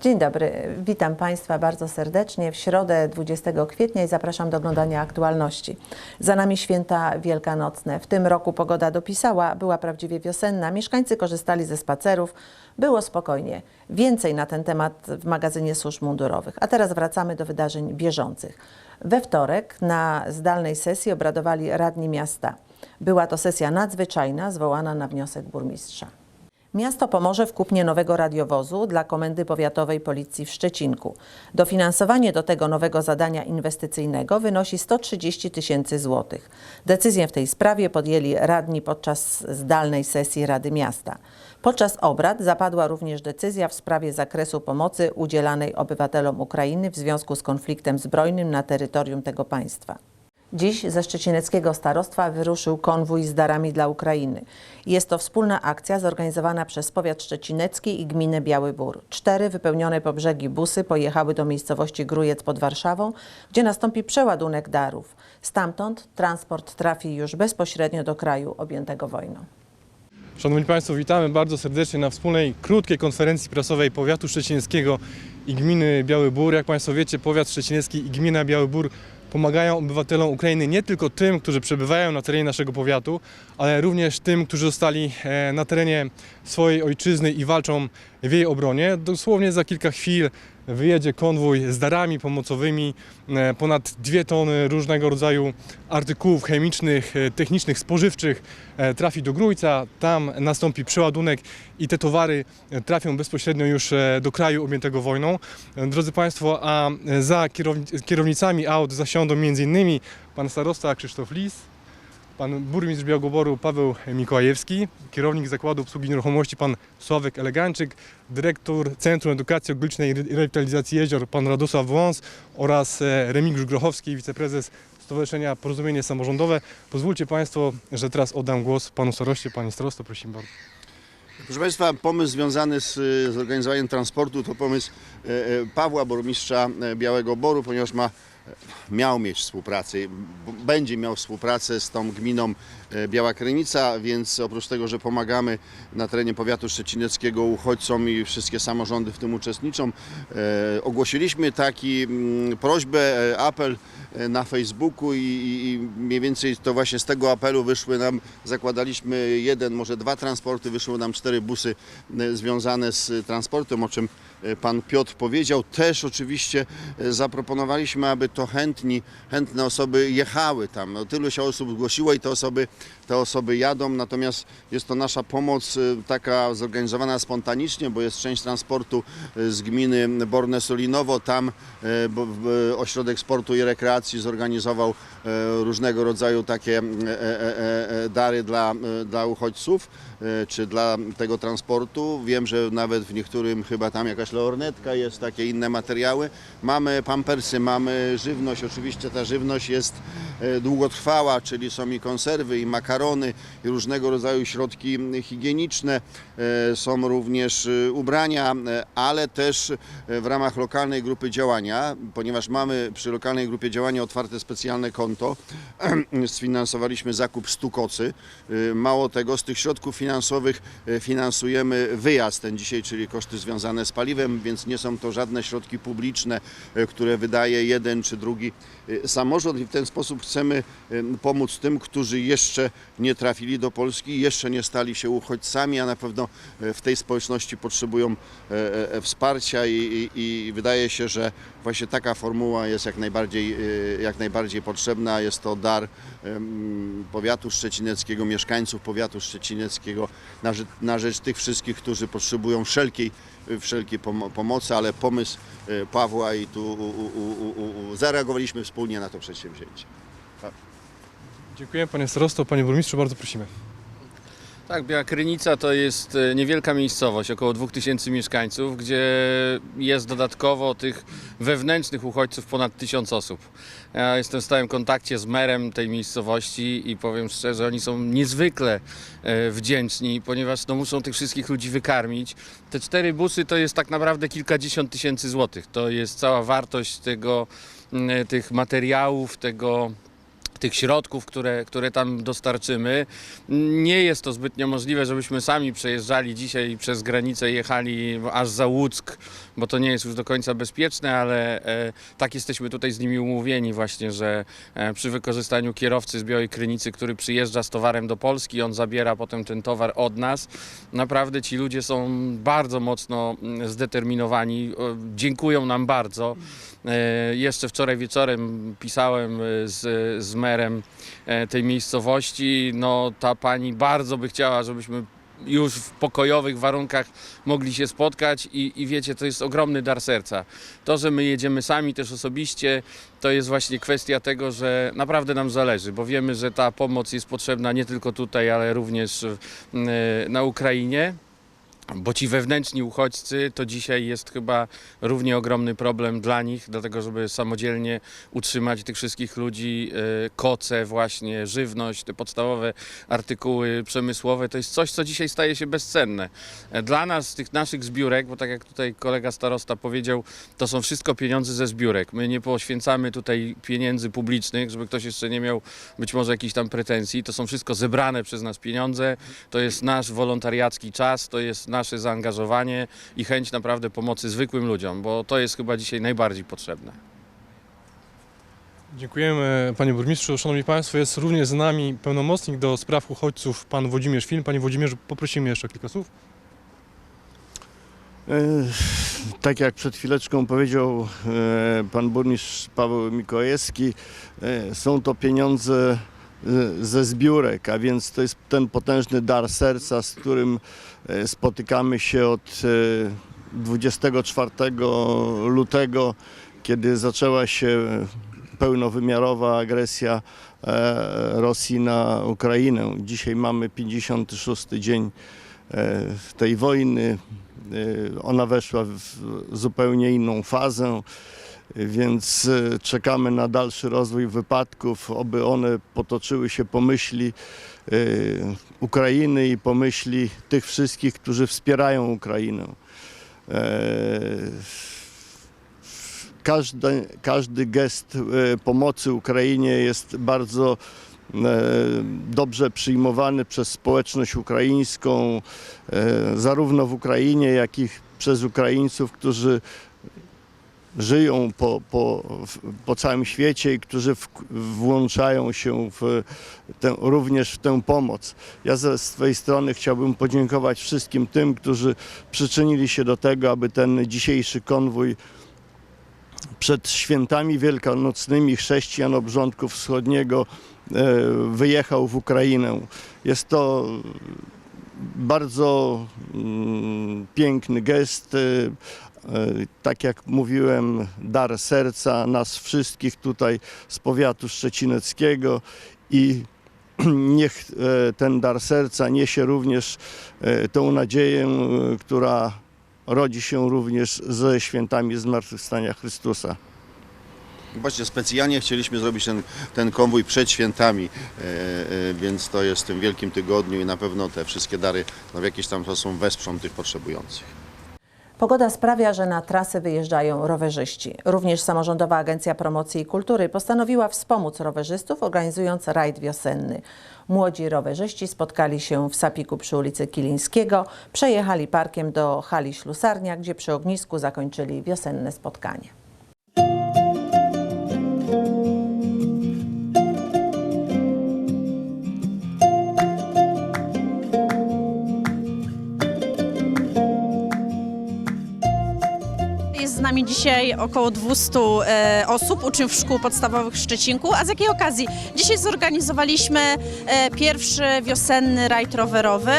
Dzień dobry, witam Państwa bardzo serdecznie w środę 20 kwietnia i zapraszam do oglądania aktualności. Za nami święta wielkanocne. W tym roku pogoda dopisała, była prawdziwie wiosenna. Mieszkańcy korzystali ze spacerów, było spokojnie. Więcej na ten temat w magazynie służb mundurowych. A teraz wracamy do wydarzeń bieżących. We wtorek na zdalnej sesji obradowali radni miasta. Była to sesja nadzwyczajna zwołana na wniosek burmistrza. Miasto pomoże w kupnie nowego radiowozu dla Komendy Powiatowej Policji w Szczecinku. Dofinansowanie do tego nowego zadania inwestycyjnego wynosi 130 tysięcy złotych. Decyzję w tej sprawie podjęli radni podczas zdalnej sesji Rady Miasta. Podczas obrad zapadła również decyzja w sprawie zakresu pomocy udzielanej obywatelom Ukrainy w związku z konfliktem zbrojnym na terytorium tego państwa. Dziś ze szczecineckiego starostwa wyruszył konwój z darami dla Ukrainy. Jest to wspólna akcja zorganizowana przez powiat szczecinecki i gminę Biały Bór. Cztery wypełnione po brzegi busy pojechały do miejscowości Grujec pod Warszawą, gdzie nastąpi przeładunek darów. Stamtąd transport trafi już bezpośrednio do kraju objętego wojną. Szanowni Państwo, witamy bardzo serdecznie na wspólnej, krótkiej konferencji prasowej Powiatu Szczecińskiego i Gminy Biały Bór. Jak Państwo wiecie, Powiat Szczeciński i Gmina Biały Bór pomagają obywatelom Ukrainy nie tylko tym, którzy przebywają na terenie naszego powiatu, ale również tym, którzy zostali e, na terenie swojej ojczyzny i walczą w jej obronie. Dosłownie za kilka chwil wyjedzie konwój z darami pomocowymi, e, ponad dwie tony różnego rodzaju artykułów chemicznych, e, technicznych, spożywczych e, trafi do Grójca, tam nastąpi przeładunek i te towary trafią bezpośrednio już do kraju objętego wojną. Drodzy Państwo, a za kierowni- kierownicami aut zasiądą m.in. pan starosta Krzysztof Lis, pan burmistrz Białgoboru Paweł Mikołajewski, kierownik Zakładu Obsługi Nieruchomości pan Sławek Elegańczyk, dyrektor Centrum Edukacji Okolicznej i Rewitalizacji Jezior pan Radosław Wąs oraz e, Remigiusz Grochowski, wiceprezes Stowarzyszenia Porozumienie Samorządowe. Pozwólcie Państwo, że teraz oddam głos panu staroście, pani starosto, prosimy bardzo. Proszę Państwa, pomysł związany z y, zorganizowaniem transportu to pomysł e, e, Pawła, burmistrza e, Białego Boru, ponieważ ma, e, miał mieć współpracę, będzie miał współpracę z tą gminą e, Biała Krynica, więc oprócz tego, że pomagamy na terenie powiatu szczecineckiego uchodźcom i wszystkie samorządy w tym uczestniczą, e, ogłosiliśmy taki mm, prośbę, e, apel na Facebooku i, i, mniej więcej to właśnie z tego apelu wyszły nam, zakładaliśmy jeden, może dwa transporty, wyszły nam cztery busy związane z transportem, o czym pan Piotr powiedział. Też oczywiście e, zaproponowaliśmy, aby to chętni, chętne osoby jechały tam. No, tylu się osób zgłosiło i te osoby, te osoby jadą, natomiast jest to nasza pomoc e, taka zorganizowana spontanicznie, bo jest część transportu e, z gminy Borne-Solinowo. Tam e, bo- w- Ośrodek Sportu i Rekreacji zorganizował różnego rodzaju takie e, e, e, dary dla, dla uchodźców czy dla tego transportu. Wiem, że nawet w niektórym chyba tam jakaś lornetka jest, takie inne materiały. Mamy pampersy, mamy żywność. Oczywiście ta żywność jest długotrwała, czyli są i konserwy, i makarony, i różnego rodzaju środki higieniczne. E, Są również e, ubrania, e, ale też w ramach lokalnej grupy działania, ponieważ mamy przy lokalnej grupie działania otwarte specjalne konto, sfinansowaliśmy zakup 100 kocy. Mało tego, z tych środków finansowych finansujemy wyjazd ten dzisiaj, czyli koszty związane z paliwem, więc nie są to żadne środki publiczne, które wydaje jeden czy drugi samorząd i w ten sposób chcemy pomóc tym, którzy jeszcze nie trafili do Polski, jeszcze nie stali się uchodźcami, a na pewno e, w tej społeczności potrzebują e, e, wsparcia i, i, i wydaje się, że właśnie taka formuła jest jak najbardziej, jak najbardziej potrzebna. Jest to dar powiatu szczecineckiego, mieszkańców powiatu szczecineckiego na rzecz, na rzecz tych wszystkich, którzy potrzebują wszelkiej, wszelkiej pomo- pomocy, ale pomysł Pawła i tu u, u, u, zareagowaliśmy wspólnie na to przedsięwzięcie. Dziękuję panie starosto, panie burmistrzu, bardzo prosimy. Tak, Biała Krynica to jest e, niewielka miejscowość, około 2000 mieszkańców, gdzie jest dodatkowo tych wewnętrznych uchodźców ponad 1000 osób. Ja jestem w stałym kontakcie z merem tej miejscowości i powiem szczerze, oni są niezwykle e, wdzięczni, ponieważ no, muszą tych wszystkich ludzi wykarmić. Te cztery busy to jest tak naprawdę kilkadziesiąt tysięcy złotych. To jest cała wartość tego, m, tych materiałów, tego tych środków, które, które tam dostarczymy. Nie jest to zbytnio możliwe, żebyśmy sami przejeżdżali dzisiaj przez granicę, jechali aż za Łuck, bo to nie jest już do końca bezpieczne, ale e, tak jesteśmy tutaj z nimi umówieni właśnie, że e, przy wykorzystaniu kierowcy z Białej Krynicy, który przyjeżdża z towarem do Polski, on zabiera potem ten towar od nas. Naprawdę ci ludzie są bardzo mocno mm, zdeterminowani, e, dziękują nam bardzo. E, Jeszcze wczoraj wieczorem pisałem e, z, z merem e, tej miejscowości. No, ta pani bardzo by chciała, żebyśmy już w pokojowych warunkach mogli się spotkać i, i wiecie, to jest ogromny dar serca. To, że my jedziemy sami też osobiście, to jest właśnie kwestia tego, że naprawdę nam zależy, bo wiemy, że ta pomoc jest potrzebna nie tylko tutaj, ale również e, na Ukrainie. Bo ci wewnętrzni uchodźcy to dzisiaj jest chyba równie ogromny problem dla nich, dlatego żeby samodzielnie utrzymać tych wszystkich ludzi, e, koce właśnie, żywność, te podstawowe artykuły przemysłowe, to jest coś, co dzisiaj staje się bezcenne. E, Dla nas, tych naszych zbiórek, bo tak jak tutaj kolega starosta powiedział, to są wszystko pieniądze ze zbiórek. My nie poświęcamy tutaj pieniędzy publicznych, żeby ktoś jeszcze nie miał być może jakichś tam pretensji. To są wszystko zebrane przez nas pieniądze, to jest nasz wolontariacki czas, to jest nasze zaangażowanie i chęć naprawdę pomocy zwykłym ludziom, bo to jest chyba dzisiaj najbardziej potrzebne. Dziękujemy panie burmistrzu. Szanowni państwo, jest również z nami pełnomocnik do spraw uchodźców, pan Włodzimierz Film. Panie Włodzimierzu, poprosimy jeszcze o kilka słów. E, Tak jak przed chwileczką powiedział e, pan burmistrz Paweł Mikołajewski, e, są to pieniądze ze zbiórek, a więc to jest ten potężny dar serca, z którym e, spotykamy się od e, 24 lutego, kiedy zaczęła się pełnowymiarowa agresja e, Rosji na Ukrainę. Dzisiaj mamy 56 dzień e, tej wojny. Ona weszła w zupełnie inną fazę, więc e, czekamy na dalszy rozwój wypadków, oby one potoczyły się po myśli e, Ukrainy i po myśli tych wszystkich, którzy wspierają Ukrainę. E, Każdy, każdy gest pomocy Ukrainie jest bardzo dobrze przyjmowany przez społeczność ukraińską, zarówno w Ukrainie, jak i przez Ukraińców, którzy żyją po, po, po całym świecie i którzy w, włączają się w również w tę pomoc. Ja ze swojej strony chciałbym podziękować wszystkim tym, którzy przyczynili się do tego, aby ten dzisiejszy konwój przed świętami wielkanocnymi chrześcijan obrządku wschodniego e, wyjechał w Ukrainę. Jest to bardzo mm, piękny gest. E, Tak jak mówiłem, dar serca nas wszystkich tutaj z powiatu szczecineckiego i niech e, ten dar serca niesie również e, tą nadzieję, która rodzi się również ze świętami Zmartwychwstania Chrystusa. Właśnie specjalnie chcieliśmy zrobić ten, ten konwój przed świętami, więc to jest w tym wielkim tygodniu i na pewno te wszystkie dary no, w jakiś tam sposób wesprzą tych potrzebujących. Pogoda sprawia, że na trasy wyjeżdżają rowerzyści. Również Samorządowa Agencja Promocji i Kultury postanowiła wspomóc rowerzystów, organizując rajd wiosenny. Młodzi rowerzyści spotkali się w Sapiku przy ulicy Kilińskiego, przejechali parkiem do hali Ślusarnia, gdzie przy ognisku zakończyli wiosenne spotkanie. Nami dzisiaj około 200 e, osób, uczniów szkół podstawowych w Szczecinku. A z jakiej okazji? Dzisiaj zorganizowaliśmy e, pierwszy wiosenny rajd rowerowy.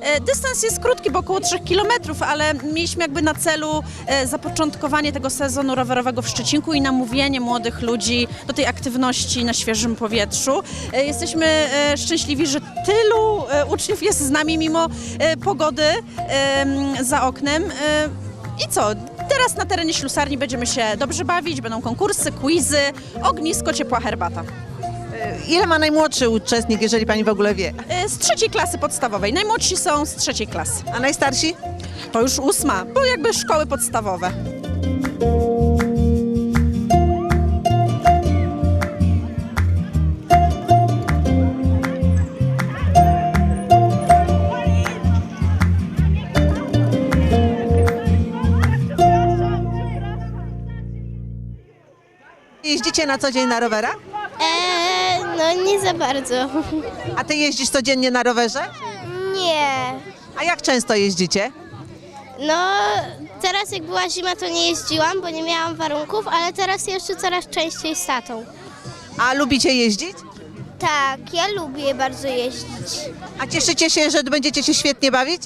E, dystans jest krótki, bo około 3 km, ale mieliśmy jakby na celu e, zapoczątkowanie tego sezonu rowerowego w Szczecinku i namówienie młodych ludzi do tej aktywności na świeżym powietrzu. E, jesteśmy e, szczęśliwi, że tylu e, uczniów jest z nami mimo e, pogody em, za oknem. E, I co? Teraz na terenie ślusarni będziemy się dobrze bawić, będą konkursy, quizy, ognisko, ciepła herbata. Ile ma najmłodszy uczestnik, jeżeli pani w ogóle wie? E, Z trzeciej klasy podstawowej. Najmłodsi są z trzeciej klasy. A najstarsi? To już ósma, bo jakby szkoły podstawowe. Jeździcie na co dzień na rowerach? Eee, no nie za bardzo. A ty jeździsz codziennie na rowerze? Nie. A jak często jeździcie? No, teraz jak była zima, to nie jeździłam, bo nie miałam warunków, ale teraz jeszcze coraz częściej z tatą. A lubicie jeździć? Tak, ja lubię bardzo jeździć. A cieszycie się, że będziecie się świetnie bawić?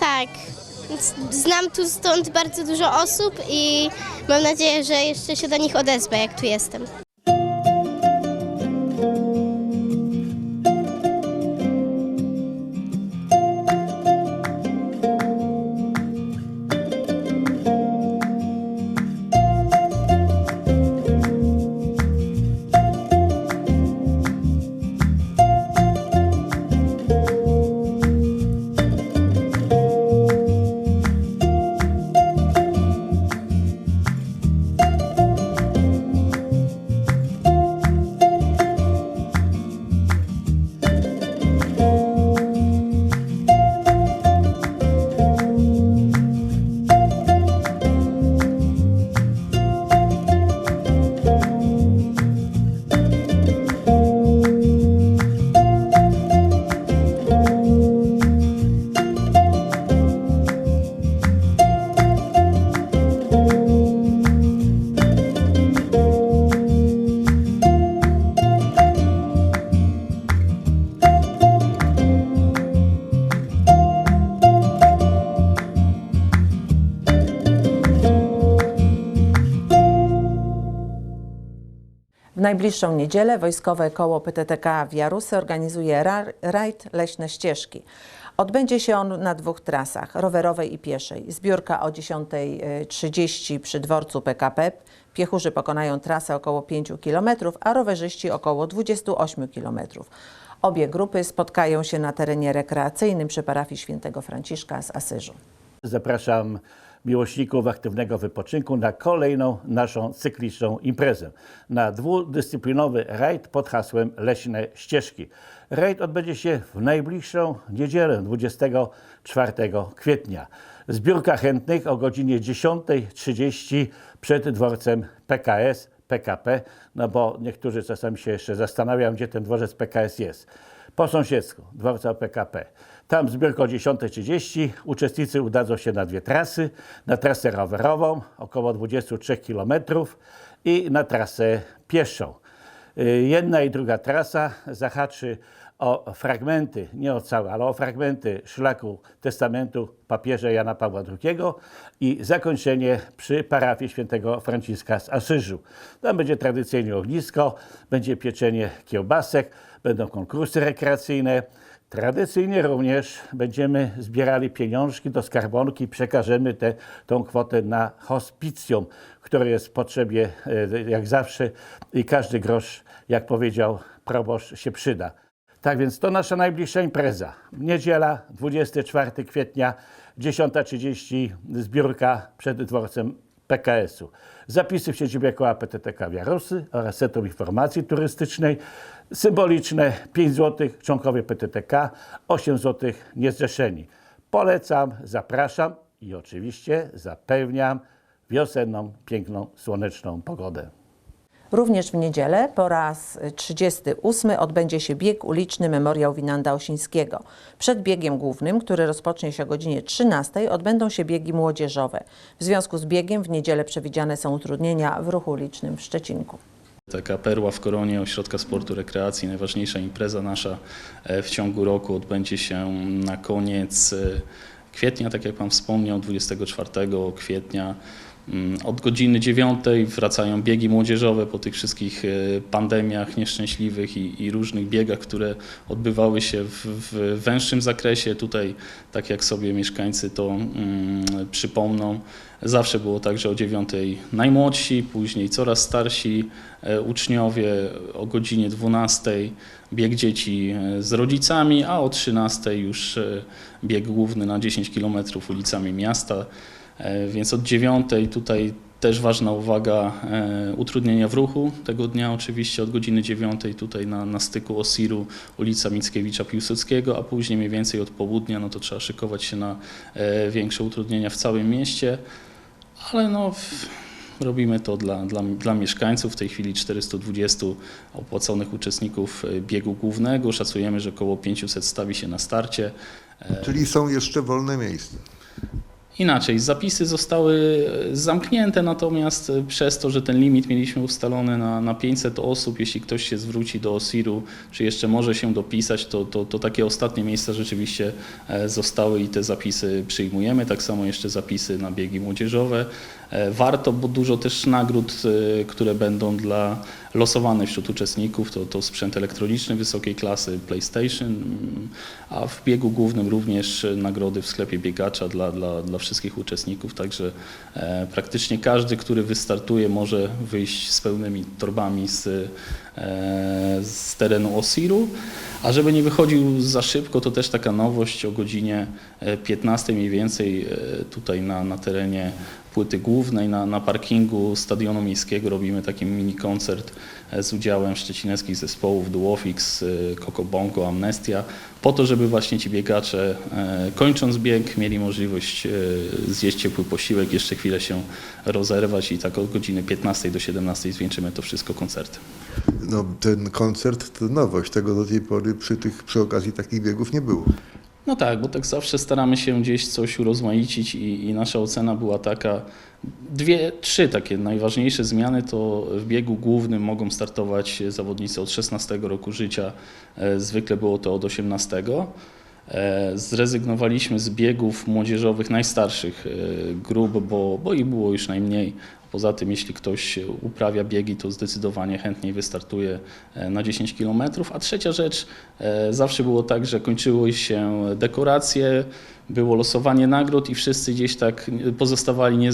Tak. Znam tu stąd bardzo dużo osób i mam nadzieję, że jeszcze się do nich odezwę, jak tu jestem. Najbliższą niedzielę Wojskowe Koło PTTK w Jarusy organizuje ra- rajd Leśne Ścieżki. Odbędzie się on na dwóch trasach, rowerowej i pieszej. Zbiórka o 10.30 przy dworcu PKP. Piechurzy pokonają trasę około 5 km, a rowerzyści około 28 km. Obie grupy spotkają się na terenie rekreacyjnym przy parafii świętego Franciszka z Asyżu. Zapraszam miłośników aktywnego wypoczynku na kolejną naszą cykliczną imprezę. Na dwudyscyplinowy rajd pod hasłem Leśne Ścieżki. Rajd odbędzie się w najbliższą niedzielę 24 kwietnia. Zbiórka chętnych o godzinie 10.30 przed dworcem PKS, PKP, no bo niektórzy czasami się jeszcze zastanawiają, gdzie ten dworzec PKS jest. Po sąsiedzku, dworca PKP. Tam zbiórka o 10.30. Uczestnicy udadzą się na dwie trasy. Na trasę rowerową około 23 km i na trasę pieszą. Y, Jedna i druga trasa zahaczy o fragmenty, nie o całe, ale o fragmenty szlaku testamentu papieża Jana Pawła II i zakończenie przy parafii świętego Franciszka z Asyżu. Tam będzie tradycyjnie ognisko, będzie pieczenie kiełbasek, będą konkursy rekreacyjne. Tradycyjnie również będziemy zbierali pieniążki do skarbonki, przekażemy tę kwotę na hospicjum, które jest w potrzebie e, jak zawsze i każdy grosz, jak powiedział proboszcz, się przyda. Tak więc to nasza najbliższa impreza. Niedziela, 24 kwietnia, 10.30 zbiórka przed dworcem PKS-u. Zapisy w siedzibie koła PTTK w Jarosy oraz Centrum Informacji Turystycznej. Symboliczne 5 zł członkowie PTTK, 8 zł niezrzeszeni. Polecam, zapraszam i oczywiście zapewniam wiosenną, piękną, słoneczną pogodę. Również w niedzielę po raz 38 odbędzie się bieg uliczny Memoriał Winanda Osińskiego. Przed biegiem głównym, który rozpocznie się o godzinie 13, odbędą się biegi młodzieżowe. W związku z biegiem w niedzielę przewidziane są utrudnienia w ruchu ulicznym w Szczecinku. Taka perła w koronie Ośrodka Sportu Rekreacji, najważniejsza impreza nasza e, w ciągu roku odbędzie się na koniec e, kwietnia, tak jak Pan wspomniał, 24 kwietnia. Mm, Od godziny 9 wracają biegi młodzieżowe po tych wszystkich e, pandemiach nieszczęśliwych i, i różnych biegach, które odbywały się w, w węższym zakresie. Tutaj, tak jak sobie mieszkańcy to mm, przypomną, zawsze było tak, że o 9 najmłodsi, później coraz starsi e, uczniowie, o godzinie 12 bieg dzieci e, z rodzicami, a o 13 już bieg główny na 10 km ulicami miasta. E, Więc od 9 tutaj też ważna uwaga, e, utrudnienia w ruchu tego dnia oczywiście od godziny 9 tutaj na, na styku Osiru, ulica Mickiewicza Piłsudskiego, a później mniej więcej od południa, no to trzeba szykować się na e, większe utrudnienia w całym mieście, ale no robimy to dla, dla, dla mieszkańców, w tej chwili 420 opłaconych uczestników biegu głównego, szacujemy, że około 500 stawi się na starcie. Czyli są jeszcze wolne miejsca. Inaczej, zapisy zostały e, zamknięte, natomiast e, przez to, że ten limit mieliśmy ustalony na, na 500 osób, jeśli ktoś się zwróci do OSIR-u, czy jeszcze może się dopisać, to, to, to takie ostatnie miejsca rzeczywiście e, zostały i te zapisy przyjmujemy. Tak samo jeszcze zapisy na biegi młodzieżowe. Warto, bo dużo też nagród, które będą dla losowane wśród uczestników, to, to sprzęt elektroniczny wysokiej klasy, PlayStation, mm, a w biegu głównym również nagrody w sklepie biegacza dla, dla, dla wszystkich uczestników, także e, praktycznie każdy, który wystartuje może wyjść z pełnymi torbami z, e, z terenu Osiru, a żeby nie wychodził za szybko, to też taka nowość o godzinie e, 15 mniej więcej e, tutaj na, na terenie płyty głównej na, na parkingu Stadionu Miejskiego robimy taki mini koncert e, z udziałem szczecineckich zespołów Duofix, e, Coco Bongo, Amnestia, po to, żeby właśnie ci biegacze e, kończąc bieg mieli możliwość zjeść ciepły posiłek, jeszcze chwilę się rozerwać i tak od godziny 15 do 17 zwieńczymy to wszystko koncertem. No, ten koncert to nowość. Tego do tej pory przy, tych, przy okazji takich biegów nie było. No tak, bo tak zawsze staramy się gdzieś coś urozmaicić i, i nasza ocena była taka, dwie, trzy takie najważniejsze zmiany to w biegu głównym mogą startować zawodnicy od 16 roku życia, e, zwykle było to od 18. E, Zrezygnowaliśmy z biegów młodzieżowych najstarszych e, grup, bo, bo ich było już najmniej. Poza tym, jeśli ktoś uprawia biegi, to zdecydowanie chętniej wystartuje e, na 10 km. A trzecia rzecz, e, zawsze było tak, że kończyły się dekoracje, było losowanie nagród i wszyscy gdzieś tak pozostawali nie,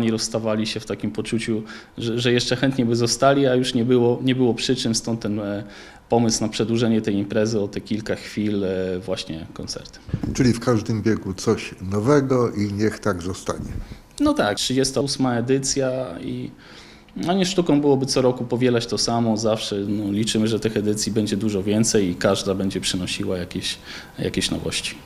nie rozstawali się w takim poczuciu, że, jeszcze chętnie by zostali, a już nie było, nie było przyczyn, stąd ten e, pomysł na przedłużenie tej imprezy o te kilka chwil właśnie koncertem. Czyli w każdym biegu coś nowego i niech tak zostanie. No tak, 38 edycja i no nie sztuką byłoby co roku powielać to samo, zawsze no, liczymy, że tych edycji będzie dużo więcej i każda będzie przynosiła jakieś, jakieś nowości.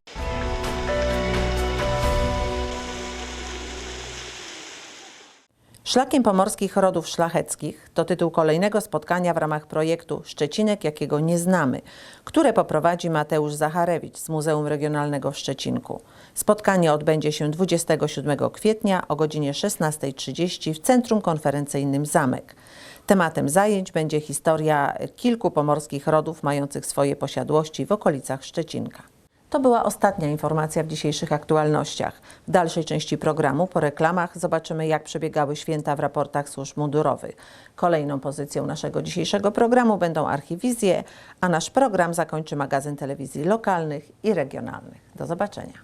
Szlakiem pomorskich rodów szlacheckich to tytuł kolejnego spotkania w ramach projektu Szczecinek, jakiego nie znamy, które poprowadzi Mateusz Zacharewicz z Muzeum Regionalnego w Szczecinku. Spotkanie odbędzie się 27 kwietnia o godzinie 16.30 w Centrum Konferencyjnym Zamek. Tematem zajęć będzie historia kilku pomorskich rodów mających swoje posiadłości w okolicach Szczecinka. To była ostatnia informacja w dzisiejszych aktualnościach. W dalszej części programu po reklamach zobaczymy, jak przebiegały święta w raportach służb mundurowych. Kolejną pozycją naszego dzisiejszego programu będą archiwizje, a nasz program zakończy magazyn telewizji lokalnych i regionalnych. Do zobaczenia.